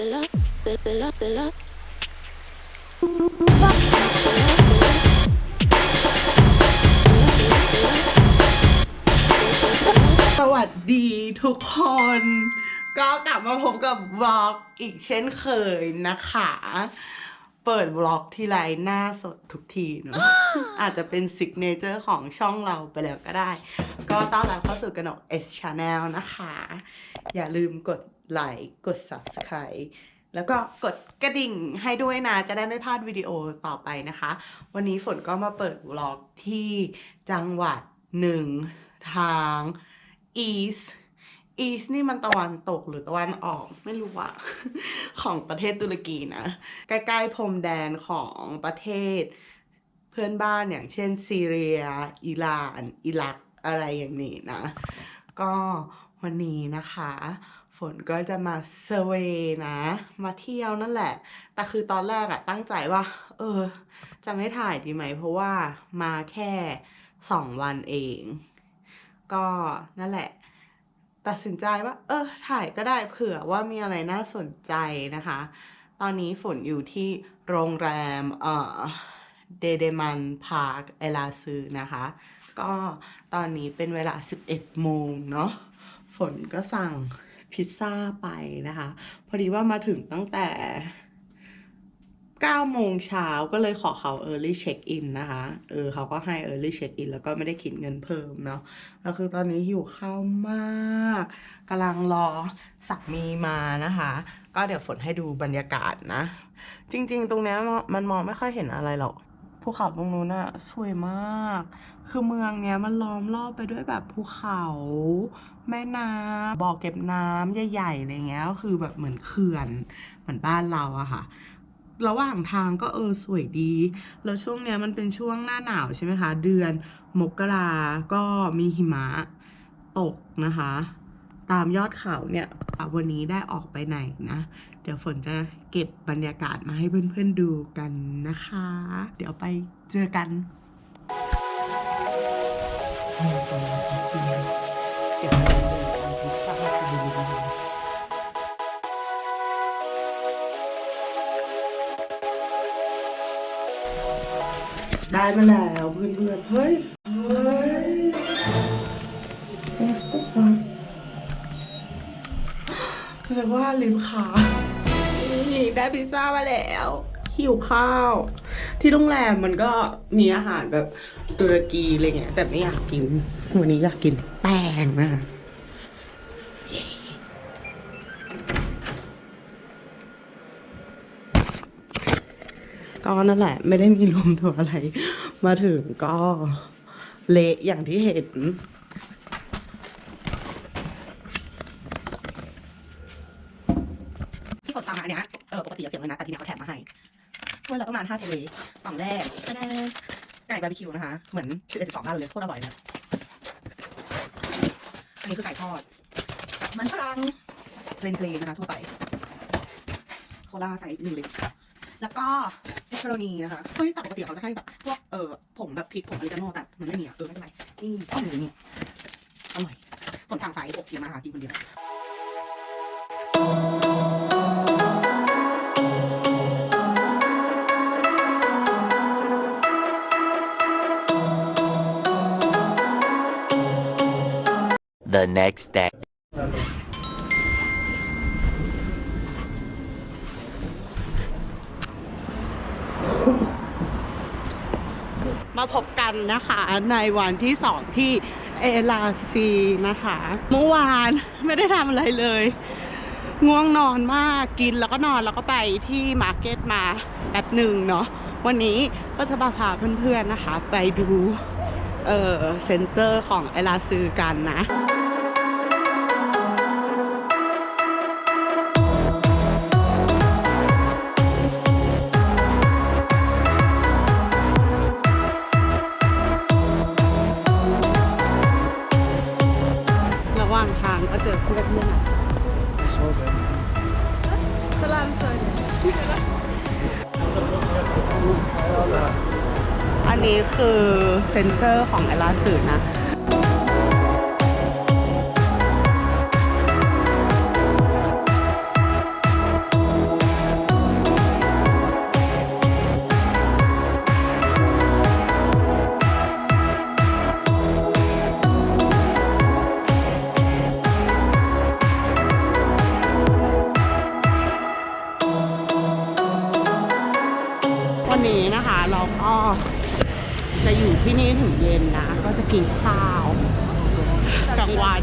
สวัสดีทุกคน ก็กลับมาพบกับบล็อกอีกเช่นเคยนะคะ เปิดบล็อกที่ไรหน้าสดทุกทีเนอะอาจจะเป็นซิกเนเจอร์ของช่องเราไปแล้วก็ได้ ก็ต้อนรับเข้าสู่กระหนก S Channel นะคะ อย่าลืมกด ไลค์กด Subscribe แล้วก็กดกระดิ่งให้ด้วยนะ จะได้ไม่พลาดวิดีโอต่อไปนะคะ วันนี้ฝนก็มาเปิดบล็อกที่จังหวัดหนึ่งทาง East East นี่มันตะวันตกหรือตะวันออกไม่รู้อะของประเทศตุรกีนะ ใกล้ๆพรมแดนของประเทศเพื่อนบ้านอย่างเช่นซีเรีย อิหร่าน อิรักอะไรอย่างนี้นะ ก็วันนี้นะคะ ฝนก็จะมาเซเวนะ มาเที่ยวนั่นแหละ แต่คือตอนแรกอะตั้งใจว่า เออ จะไม่ถ่ายดีไหม เพราะว่ามาแค่สองวันเอง ก็นั่นแหละตัดสินใจว่า เออ ถ่ายก็ได้เผื่อว่ามีอะไรน่าสนใจนะคะ ตอนนี้ฝนอยู่ที่โรงแรมเอ่อเดเดมันพาร์คเอลาซือนะคะ ก็ตอนนี้เป็นเวลา 11โมงเนาะฝนก็สั่ง พิซซ่าไปนะคะ พอดีว่ามาถึงตั้งแต่9โมงเช้าก็เลยขอเขา early check in นะคะ เออเขาก็ให้ early check in แล้วก็ไม่ได้คิดเงินเพิ่มเนาะแล้วคือตอนนี้หิวข้าวมากกำลังรอสามีมานะคะ ก็เดี๋ยวฝนให้ดูบรรยากาศนะ จริง ๆ ตรงเนี้ยมันมองไม่ค่อยเห็นอะไรหรอกภูเขาตรงนู้นน่ะสวยมาก คือเมืองเนี้ยมันล้อมรอบไปด้วยแบบภูเขา แม่น้ำบ่อเก็บน้ำใหญ่ๆอะไรเงี้ยก็คือแบบเหมือนเขื่อนเหมือนบ้านเราอะค่ะระหว่างทางก็เออสวยดี แล้วช่วงเนี้ยมันเป็นช่วงหน้าหนาวใช่ไหมคะ เดือนมกราก็มีหิมะตกนะคะ ตามยอดเขาเนี่ย วันนี้ได้ออกไปไหนนะ เดี๋ยวฝนจะเก็บบรรยากาศมาให้เพื่อนๆดูกันนะคะ เดี๋ยวไปเจอกันเได้มาแล้วเพื่อนๆเฮ้ย เฮ้ย What the fuck แสดงว่าลิมขานี่ได้พิซซ่ามาแล้ว หิวข้าว ที่โรงแรมมันก็มีอาหารแบบตุรกีอะไรเงี้ยแต่ไม่อยากกิน วันนี้อยากกินแป้งนะก็นั่นแหละ ไม่ได้มีรวมตัวอะไร มาถึงก็เละอย่างที่เห็น ที่ฝนสั่งมาอันเนี้ยเออปกติจะเสียงเลยนะ แต่ทีเนี้ยเขาแถมมาให้าณ5เทเลกล่องแรกก็ได้ไก่บาร์บีคิวนะคะ เหมือน11 12ด้านเลยโคตรอร่อยเลยอันนี้คือไก่ทอด มันฝรั่งเพลนๆนะคะทั่วไป โคลาใส่หนึ่งลิตรแล้วก็เอสโรนีนะคะเฮ้ยแต่ปกติเขาจะให้แบบพวกเอ่อผงแบบพริกผงอริกาโน่แต่มันไม่มีอะเออไม่เป็นไรนี่ข้าวหมูนี่อร่อยผลสั่งใส่หกชิ้นมานะคะกินคนเดียว the next day. มาพบกันนะคะในวันที่สองที่เอลาซีนะคะ เมื่อวานไม่ได้ทำอะไรเลย ง่วงนอนมากกินแล้วก็นอนแล้วก็ไปที่มาร์เก็ตมาแบบหนึ่งเนาะวันนี้ก็จะมาพาเพื่อนๆนะคะ ไปดูเออเซ็นเตอร์ของเอลาซือกันนะ นเซอร์ของไอลาสื่อนะ ก็จะกินข้าวกลางวัน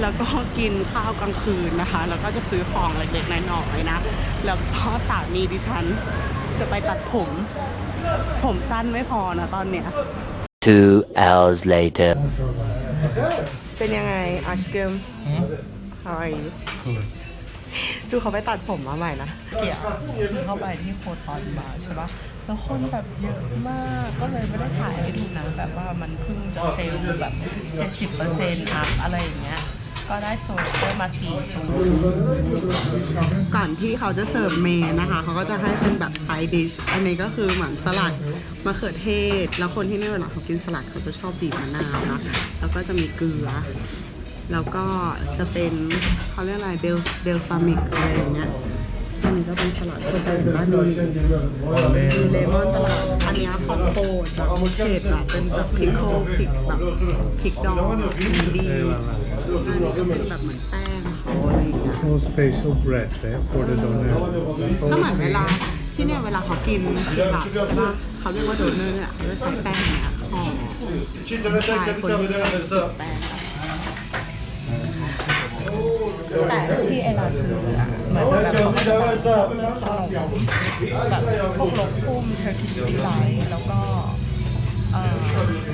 แล้วก็กินข้าวกลางคืนนะคะ แล้วก็จะซื้อของเล็กๆน้อยๆนะ แล้วก็สามีดิฉันจะไปตัดผม ผมสั้นไม่พอนะตอนเนี้ย Two hours later. เป็นยังไงอาชเกม How are you ดูเขาไปตัดผมมาใหม่นะ เกี่ยวเข้าไปที่โคตอนบาร์ใช่ปะ แล้วคนแบบเยอะมากก็เลยไม่ได้ถ่ายให้ดูนะแบบว่ามันเพิ่งจะเซลล์แบบ70%อัพอะไรอย่างเงี้ยก็ได้โซนได้มาสี่ตัวก่อนที่เขาจะเสิร์ฟเมนนะคะ เขาก็จะให้เป็นแบบไซดิชอันนี้ก็คือเหมือนสลัดมะเขือเทศ แล้วคนที่นี่เวลาเขากินสลัดเขาจะชอบบีบมะนาวนะแล้วก็จะมีเกลือ แล้วก็จะเป็นเขาเรียกอะไรเบลเบลซามิกอะไรอย่างเงี้ย อันนี้ก็เป็นสลัดคนไทยบ้านมีมีเลมอนตลาดอันนี้ของโปรดแบบเผ็ดอะเป็นแบบพริกโคพริกแบบพริกดองดีดีอันนี้ก็เป็นแบบเหมือนแป้งเขาอะไรอย่างเงี้ย No special bread there for the donor. ก็เหมือนเวลาที่เนี่ยเวลาเขากินพิซซ่าใช่ปะเขาเรียกว่าโดเนอร์เนี่ยเขาจะใช้แป้งเนี่ยห่อใช่คนที่แป้ง แต่ที่ไอเราซื้ออะเหมือนแบบเขาไม่ได้แบบขนมแบบพวกโลกุ้มเทอร์คิชดีไลท์แล้วก็เอ่อ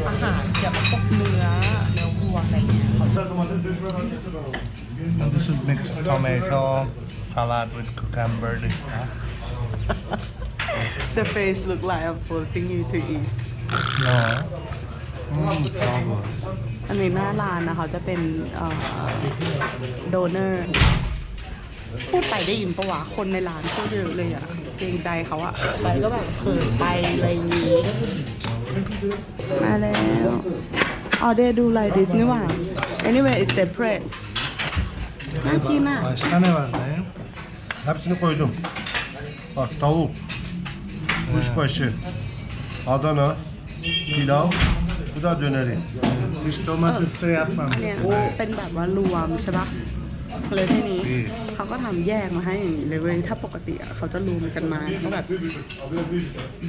อาหารเกี่ยวกับพวกเนื้อเนื้อวัวอะไรอย่างเงี้ยเขาจะ And this is mixed tomato salad with cucumber. This stuff. The face look like I'm forcing you to eat No. Mm, so good. อันนี้หน้าร้านนะคะจะเป็นโดเนอร์ พูดไปได้ยินปะวะ คนในร้านพูดเยอะเลยอะเกรงใจเขาอะไปก็แบบเขินไปอะไรอย่างงี้ มาแล้ว ออเดอร์ดูไลดิสนี่หว่า anyway it's separate น่ากินอะ Başka ne var dayı? Hepsini koydum. Bak tavuk, kuşbaşı, Adana, pilav, bu da döneri. Hiç domates de yapmamışsın. เนี่ยเป็นแบบว่ารวมใช่ปะเลยทีนี้เขาก็ทำแยกมาให้อย่างนี้เลยเว้ยถ้าปกติอะเขาจะรวมกันมาแล้วก็แบบ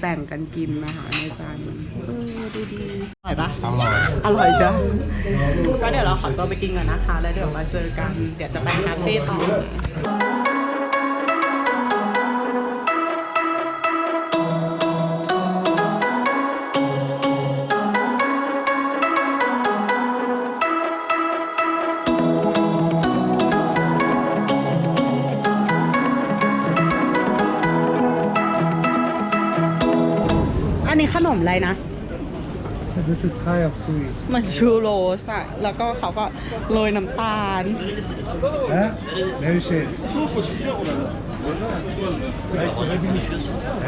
แบ่งกันกินนะคะในจานมันเออดูดีอร่อยปะ Tamam. อร่อยใช่ก็เดี๋ยวเราขอตัวไปกินก่อนนะคะ แล้วเดี๋ยวมาเจอกัน เดี๋ยวจะไปคาเฟ่ต่ออั นนี้ขนมอะไรนะ This is kind of sweet. มันชูโรสอะแล้วก็เขาก็โรยน้ำตาล He? Nevşehir.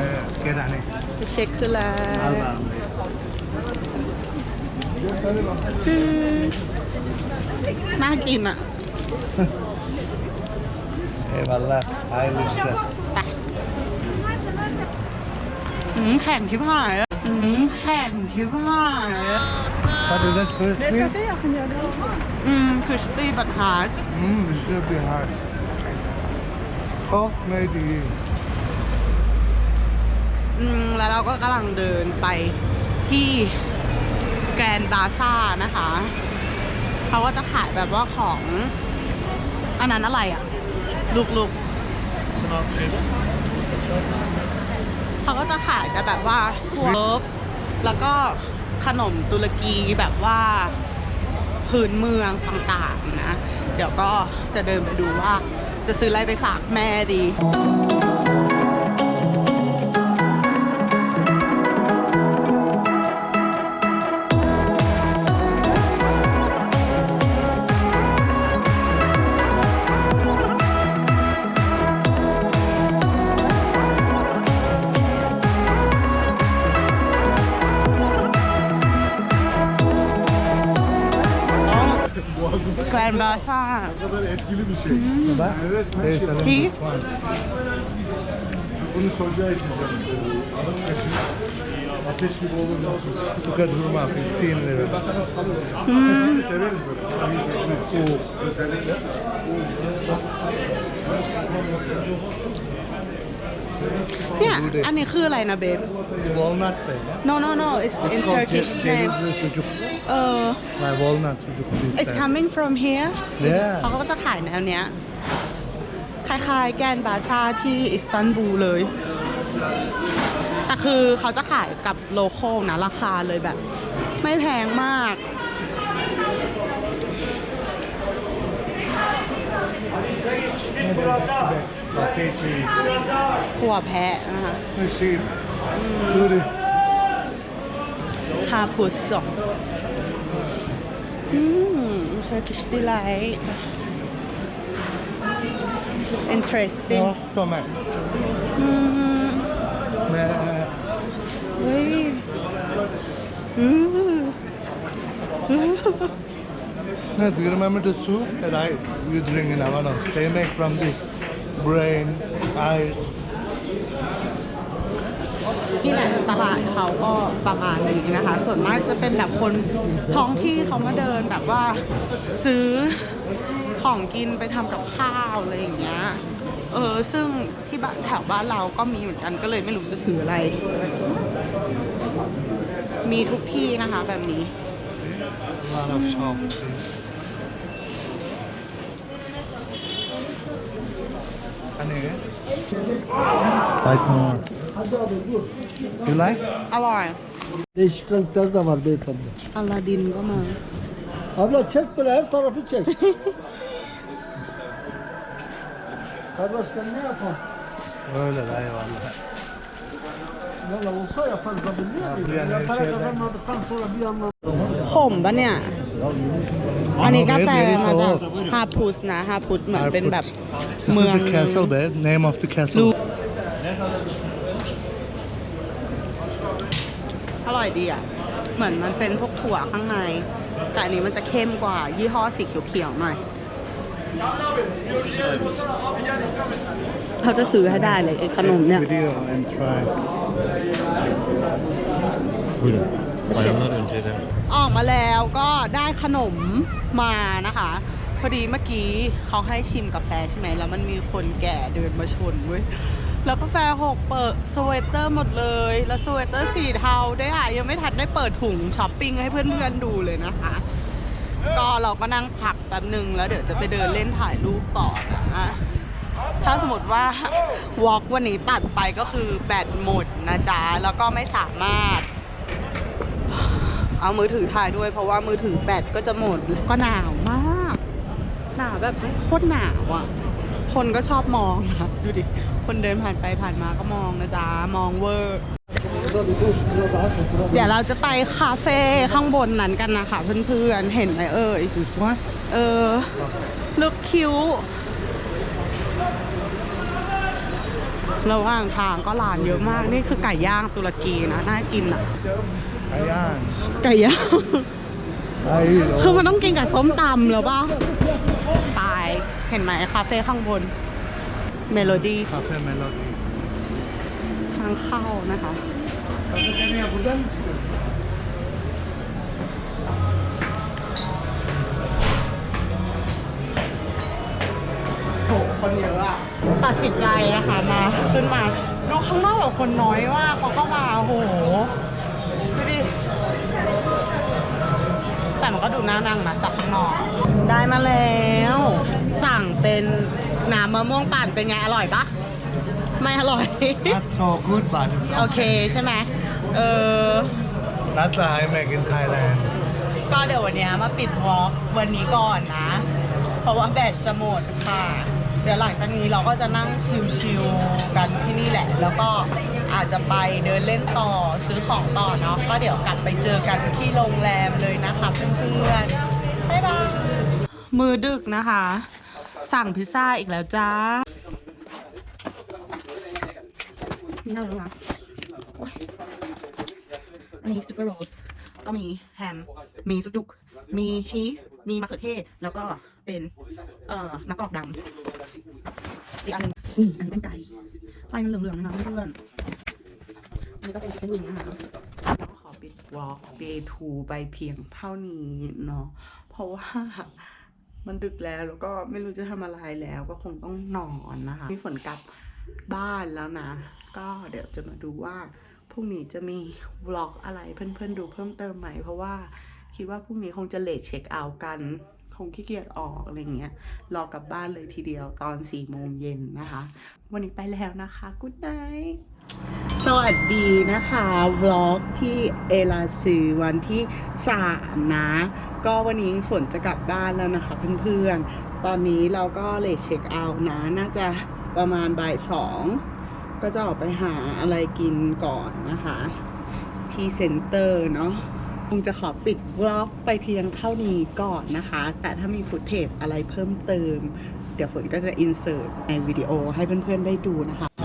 Evet, gel hani. เช็คคืออะไรจืดน่ากินอะ Eyvallah. Hayırlı işler. ไปอืมแข็งที่ผ่ายอะอืม แข็งที่ผ่ายอะ What is that first meal? อืมคริสปี้บัตฮาร์ด Hmm, it should be hard. Çok neydi iyi? อืมแล้วเราก็กำลังเดินไปที่แกรนด์บาซ่านะคะ เขาก็จะขายแบบว่าของ อันนั้นอะไรอะลูกๆ เขาก็จะขายแต่แบบว่าพวกเลิฟแล้วก็ขนมตุรกีแบบว่าพื้นเมืองต่างๆนะ เดี๋ยวก็จะเดินไปดูว่าจะซื้ออะไรไปฝากแม่ดี gibi bir şey. Hmm. Bak. Evet, şey İyi. Bunu çocuğa içeceğim. Alıp kaşığı. Ateş gibi olur mu? Bu kadar durma. 15 lira. Hmm. Biz de severiz böyle. Oo. เนี่ยดูดิอันนี้คืออะไรนะเบฟ walnut peynir. no no no it's in It's called Turkish ce- name cevizli sucuk. เออ Like walnut sucuk this it's type. coming from here Yeah. เขาก็จะขายแนวเนี้ย คล้ายๆ แกนบาชาที่อิสตันบูลเลย แต่คือเขาจะขายกับโลโก้นะ ราคาเลยแบบ ไม่แพงมาก Bakeci. หัวแพะนะคะ Ne şey. Duri. คาพุสสองอืม Turkish delight interesting No stomach. อืม Ne. เฮ้ยอืม No, do you remember the soup that I you drink in Avanos? They make from this Brain, eyes. นี่แหละตลาดเขาก็ประมาณนี้นะคะ ส่วนมากจะเป็นแบบคนท้องที่เขามาเดินแบบว่าซื้อของกินไปทำกับข้าวอะไรอย่างเงี้ย เออ ซึ่งที่บ้านแถวบ้านเราก็มีเหมือนกันก็เลยไม่รู้จะซื้ออะไร มีทุกที่นะคะแบบนี้ A lot of shops. Honey. Like more. You like? อร่อย Değişik renkler de var beyefendi. อลาดินก็มา Abla çek böyle her tarafı çek. Kardeş ben ne yapayım? Öyle de eyvallah. Valla olsa yaparız abi niye Ya, yapayım? bu yani Ya para şeyler- kazanmadıktan sonra bir anlam ขมปะเนี่ย อันนี้กาแฟ Very มาจาก soft. ฮาพุสนะฮาพุสเหมือนเป็นแบบ This เมื is อง the castle, babe. Name of the castle. อร่อยดีอะ เหมือนมันเป็นพวกถั่วข้างใน แต่อันนี้มันจะเข้มกว่า ยี่ห้อสีเขียวๆหน่อยเขาจะซื้อให้ได้เลยไอ้ขนมเนี่ย Video and try. Buyurun. Bayanlar önceden. ออกมาแล้วก็ได้ขนมมานะคะ พอดีเมื่อกี้เขาให้ชิมกาแฟใช่ไหมแล้วมันมีคนแก่เดินมาชนเว้ยแล้วกาแฟหกเปิดสเวตเตอร์หมดเลย แล้วสเวตเตอร์สีเทาด้วยอะยังไม่ทันได้เปิดถุงช้อปปิ้งให้เพื่อนๆดูเลยนะคะ ก็เราก็นั่งพักแป๊บหนึ่งแล้วเดี๋ยวจะไปเดินเล่นถ่ายรูปต่อนะถ้าสมมติว่าวอล์กวันนี้ตัดไปก็คือแบตหมดนะจ๊ะแล้วก็ไม่สามารถ เอามือถือถ่ายด้วย เพราะว่ามือถือแบตก็จะหมดแล้วก็หนาวมาก หนาวแบบโคตรหนาวอะ คนก็ชอบมองนะดูดิ คนเดินผ่านไปผ่านมาก็มองนะจ๊ะ มองเวอร์ เดี๋ยวเราจะไปคาเฟ่ข้างบนนั้นกันนะคะเพื่อนๆ เห็นไหมเอ่ย This one? เออลึกคิ้ว ระหว่างทางก็ร้านเยอะมาก นี่คือไก่ย่างตุรกีนะ น่ากินอะ Ayan. ไก่ย่าง Ay, คือมันต้องกินกับส้มตำแล้วป่ะตายเห็นไหมคาเฟ่ข้างบน เมโลดี้ Cafe Melody. ทางเข้านะคะ Kafeterya buradan mı çıkıyor? โหคนเยอะอะตัดสินใจนะคะมาขึ้นมาดูข้างนอกแบบคนน้อยว่ากเขาก็มาโอ้โห นก็ดูน่านั่งนะจากข้างนอกได้มาแล้ว สั่งเป็นน้ำมะม่วงปั่นเป็นไงอร่อยปะไม่อร่อย Not so good, but it's โอเคใช่ไหมเออ not the high make in Thailand. ก็เดี๋ยววันเนี้ยมาปิดวอล์กวันนี้ก่อนนะ เพราะว่าแบตจะหมดค่ะ เดี๋ยวหลังจากนี้เราก็จะนั่งชิลๆกันที่นี่แหละ แล้วก็ อาจจะไปเดินเล่นต่อซื้อของต่อเนาะก็เดี๋ยวกลับไปเจอกันที่โรงแรมเลยนะคะเพื่อนๆบ๊ายบายมือดึกนะคะ สั่งพิซซ่าอีกแล้วจ้าน่ารักอันนี้ซูเปอร์โรสก็มีแฮม มีสุจุก มีชีส มีมะเขือเทศ แล้วก็เป็นเอ่อมะกอกดำอีกอันหนึงอันนี้เป็นไก่ไฟมันเหลืองๆนะเพื่อน นนี้ก็เป็นชิคเก้นวิงนะคะก็ขอปิดวอล์ก day 2ไปเพียงเท่านี้เนาะเพราะว่ามันดึกแล้วแล้วก็ไม่รู้จะทำอะไรแล้วก็คงต้องนอนนะคะ มีฝนกลับบ้านแล้วนะ ก็เดี๋ยวจะมาดูว่าพรุ่งนี้จะมีวล็อกอะไรเพื่อนๆดูเพิ่มเติมไหม เพราะว่าคิดว่าพรุ่งนี้คงจะเลทเช็คเอาท์กัน คงขี้เกียจออกอะไรเงี้ย รอกลับบ้านเลยทีเดียวตอน4ี่โมงเย็นนะคะ วันนี้ไปแล้วนะคะ กุ๊ดไน สวัสดีนะคะวล็อกที่เอลาซือวันที่สามนะ ก็วันนี้ฝนจะกลับบ้านแล้วนะคะเพื่อนๆ ตอนนี้เราก็เลทเช็คเอาท์นะ น่าจะประมาณบ่ายสองก็จะออกไปหาอะไรกินก่อนนะคะ ที่เซ็นเตอร์เนาะคงจะขอปิดวล็อกไปเพียงเท่านี้ก่อนนะคะ แต่ถ้ามีฟุตเทจอะไรเพิ่มเติม เดี๋ยวฝนก็จะอินเสิร์ตในวิดีโอให้เพื่อนๆได้ดูนะคะ